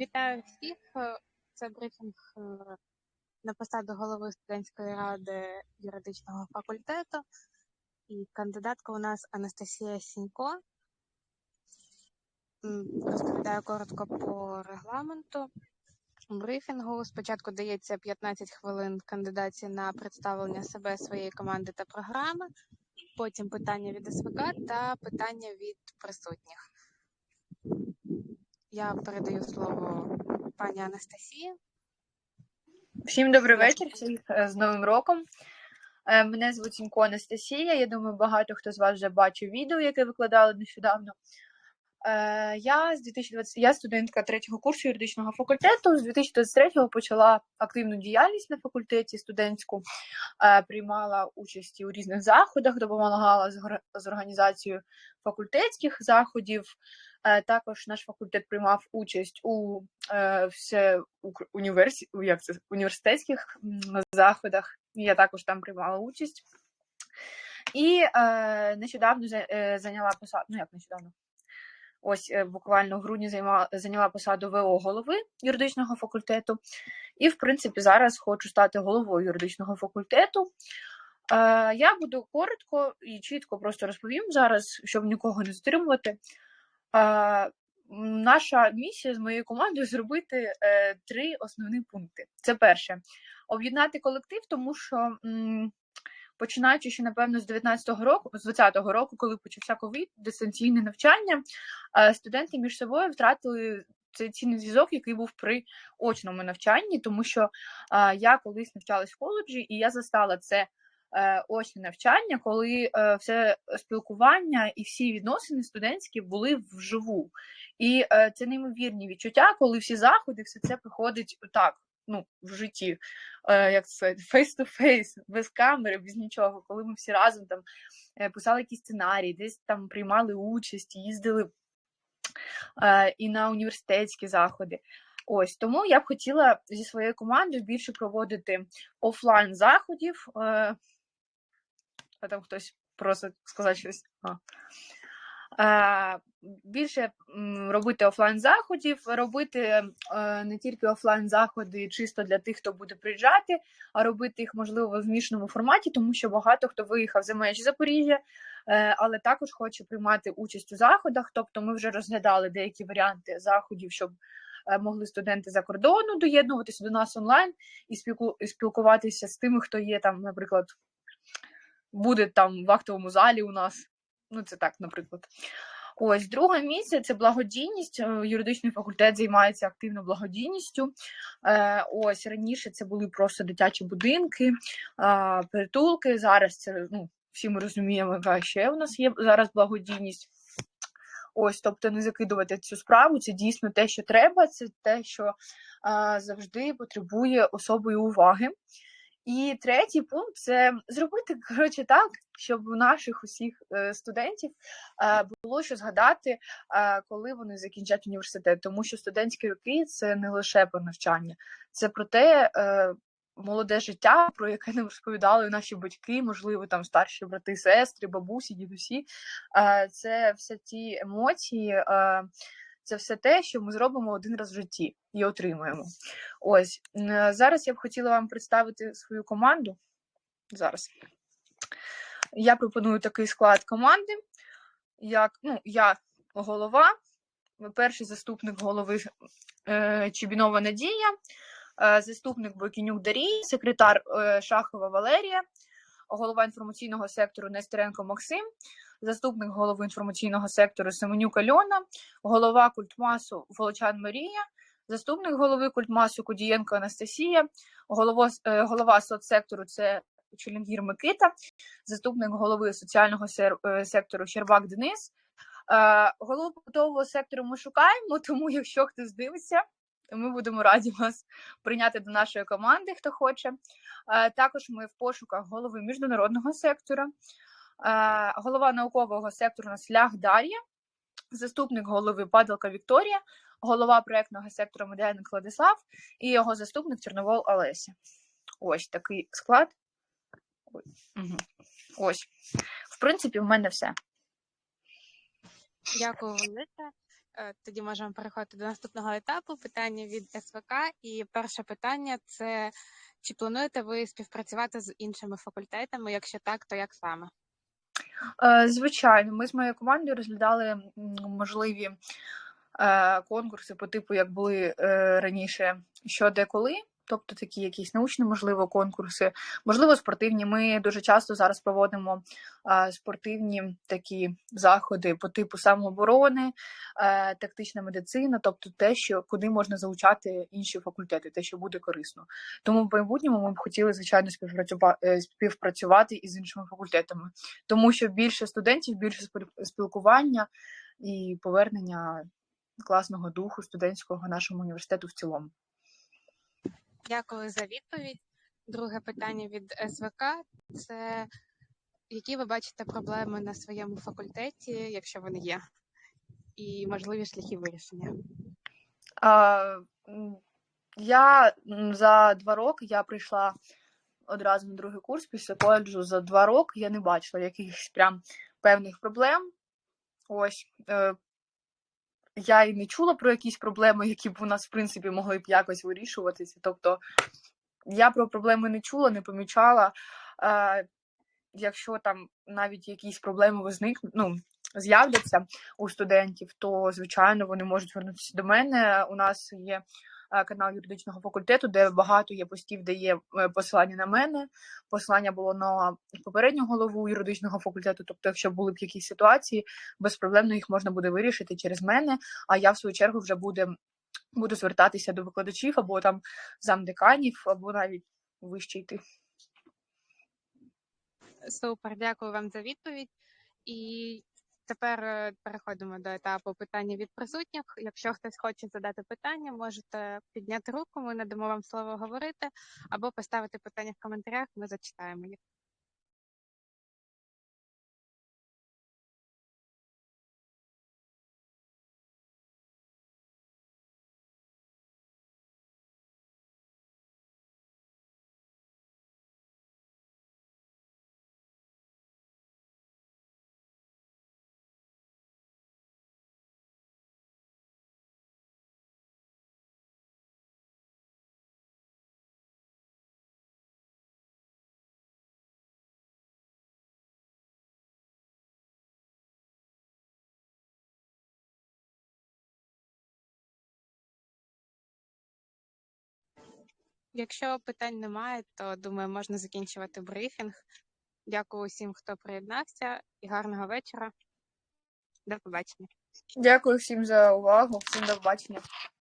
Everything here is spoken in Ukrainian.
Вітаю всіх. Е, Це брифінг е, на посаду голови студентської ради юридичного факультету. І кандидатка у нас Анастасія Сінько. Розповідаю коротко по регламенту. Брифінгу спочатку дається 15 хвилин кандидаті на представлення себе, своєї команди та програми, потім питання від СВК та питання від присутніх. Я передаю слово пані Анастасії. Всім добрий вечір, всіх е, з Новим роком. Е, Мене звуть Сімко Анастасія. Я думаю, багато хто з вас вже бачив відео, яке викладали нещодавно. Е, Я з 2020... я студентка третього курсу юридичного факультету. З 2023-го почала активну діяльність на факультеті студентську, приймала участь у різних заходах, допомагала з організацією факультетських заходів. Е, Також наш факультет приймав участь у е, все універсі... як це, університетських заходах. Я також там приймала участь. І е, нещодавно е, зайняла посаду, ну як нещодавно, ось е, буквально в грудні займа, зайняла посаду ВО голови юридичного факультету. І, в принципі, зараз хочу стати головою юридичного факультету. Е, я буду коротко і чітко просто розповім зараз, щоб нікого не затримувати. Наша місія з моєю командою зробити е, три основні пункти. Це перше об'єднати колектив, тому що починаючи ще, напевно, з 19-го року, з 20-го року, коли почався ковід, дистанційне навчання, е, студенти між собою втратили цей цінний зв'язок, який був при очному навчанні, тому що е, я колись навчалась в коледжі, і я застала це очне навчання, коли е, все спілкування і всі відносини студентські були вживу. І е, це неймовірні відчуття, коли всі заходи, все це приходить так. Ну, в житті, е, як це сказати, face-to-face, без камери, без нічого, коли ми всі разом там писали якісь сценарії, десь там приймали участь, їздили і на університетські заходи. Ось тому я б хотіла зі своєю командою більше проводити офлайн заходів. А там хтось просить сказати щось. Е, більше робити офлайн заходів, робити е, не тільки офлайн заходи чисто для тих, хто буде приїжджати, а робити їх можливо в змішаному форматі, тому що багато хто виїхав за межі Запоріжжя, е, але також хоче приймати участь у заходах. Тобто, ми вже розглядали деякі варіанти заходів, щоб могли студенти за кордону доєднуватися до нас онлайн і спілкуватися з тими, хто є там, наприклад, буде там в актовому залі у нас. Ну, це так, наприклад. Ось друге місце це благодійність. Е, Юридичний факультет займається активно благодійністю. Е, ось раніше це були просто дитячі будинки, притулки. Зараз це ну, всі ми розуміємо, яка ще у нас є зараз благодійність. Ось, тобто не закидувати цю справу, це дійсно те, що треба, це те, що завжди потребує особої уваги. І третій пункт це зробити коротше так, щоб у наших усіх е, студентів е, було що згадати, е, коли вони закінчать університет. Тому що студентські роки це не лише про навчання, це про те. Молоде життя, про яке нам розповідали наші батьки, можливо, там старші брати, сестри, бабусі, дідусі. Це все ті емоції, це все те, що ми зробимо один раз в житті і отримуємо. Ось е, зараз я б хотіла вам представити свою команду. Зараз я пропоную такий склад команди, як ну, я голова, перший заступник голови е, Чебінова Надія, е, заступник Бойкінюк Дарій, секретар Шахова Валерія, голова інформаційного сектору Нестеренко Максим, заступник голови інформаційного сектору Семенюк Альона, голова культмасу Волочан Марія, заступник голови культмасу Кудієнко Анастасія, голова, е, голова соцсектору це Челінгір Микита, заступник голови соціального е, сектору Щербак Денис. Е, Голову побутового сектору ми шукаємо, тому якщо хтось дивиться, ми будемо раді вас прийняти до нашої команди, хто хоче. Також ми в пошуках голови міжнародного сектора, голова наукового сектору у нас Лях Дар'я, заступник голови Падалка Вікторія, голова проектного сектору Медяник Владислав і його заступник Чорновол Олеся. Ось такий склад. Ось. В принципі, в мене все. Дякую, Олеся. Е, Тоді можемо переходити до наступного етапу. Питання від СВК. І перше питання це чи плануєте ви співпрацювати з іншими факультетами? Якщо так, то як саме? Е, Звичайно, ми з моєю командою розглядали можливі е, конкурси по типу, як були е, раніше, що де коли. Тобто такі якісь научні, можливо, конкурси, можливо, спортивні. Ми дуже часто зараз проводимо е, спортивні такі заходи по типу самооборони, е, тактична медицина, тобто те, що куди можна залучати інші факультети, те, що буде корисно. Тому в майбутньому ми б хотіли, звичайно, співпрацювати, співпрацювати із іншими факультетами, тому що більше студентів, більше спіл- спілкування і повернення класного духу студентського нашому університету в цілому. Дякую за відповідь. Друге питання від СВК це які ви бачите проблеми на своєму факультеті, якщо вони є, і можливі шляхи вирішення? А, я за два роки я прийшла одразу на другий курс після коледжу. За два роки я не бачила якихось прям певних проблем. Ось е, я і не чула про якісь проблеми, які б у нас, в принципі, могли б якось вирішуватися. Тобто я про проблеми не чула, не помічала. Е, якщо там навіть якісь проблеми возникнуть, ну, з'являться у студентів, то звичайно вони можуть звернутися до мене. У нас є е, канал юридичного факультету, де багато є постів, де є е, посилання на мене. Посилання було на попередню голову юридичного факультету. Тобто, якщо були б якісь ситуації, безпроблемно їх можна буде вирішити через мене. А я в свою чергу вже буде, буду звертатися до викладачів або там замдеканів, або навіть вище йти. Супер, дякую вам за відповідь. І тепер е, переходимо до етапу питання від присутніх. Якщо хтось хоче задати питання, можете підняти руку, ми надамо вам слово говорити, або поставити питання в коментарях, ми зачитаємо їх. Якщо питань немає, то думаю, можна закінчувати брифінг. Дякую усім, хто приєднався, і гарного вечора. До побачення. Дякую всім за увагу, всім до побачення.